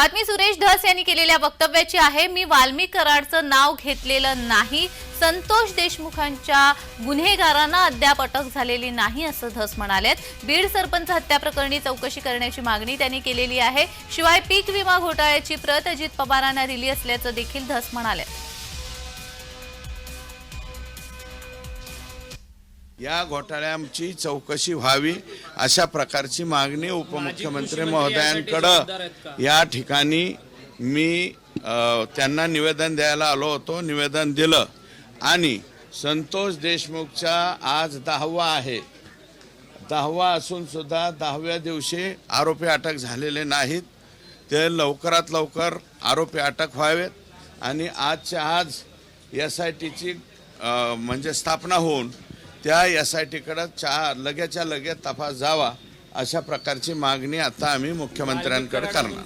बातमी सुरेश धस यांनी केलेल्या वक्तव्याची आहे मी वाल्मी कराडचं नाव घेतलेलं नाही. संतोष देशमुखांच्या गुन्हेगारांना अद्याप अटक झालेली नाही असं धस म्हणाले बीड सरपंच हत्या प्रकरणी चौकशी करण्याची मागणी त्यांनी केलेली आहे. शिवाय पीक विमा घोटाळ्याची प्रत अजित पवारांना दिली असल्याचं देखील धस म्हणाले. या घोटाळ्याची चौकशी व्हावी अशा प्रकारची मागणी उपमुख्यमंत्री महोदयांकडं या ठिकाणी मी त्यांना निवेदन द्यायला आलो होतो निवेदन दिलं. आणि संतोष देशमुखचा आज दहावा आहे. दहावा असून सुद्धा दहाव्या दिवशी आरोपी अटक झालेले नाहीत. ते लवकरात लवकर आरोपी अटक व्हावेत आणि आजच्या आज एस आय टीची म्हणजे स्थापना होऊन त्या एस आय टीकडं चा लगेच्या लगेच तपास जावा अशा प्रकारची मागणी आता आम्ही मुख्यमंत्र्यांकडे करणार.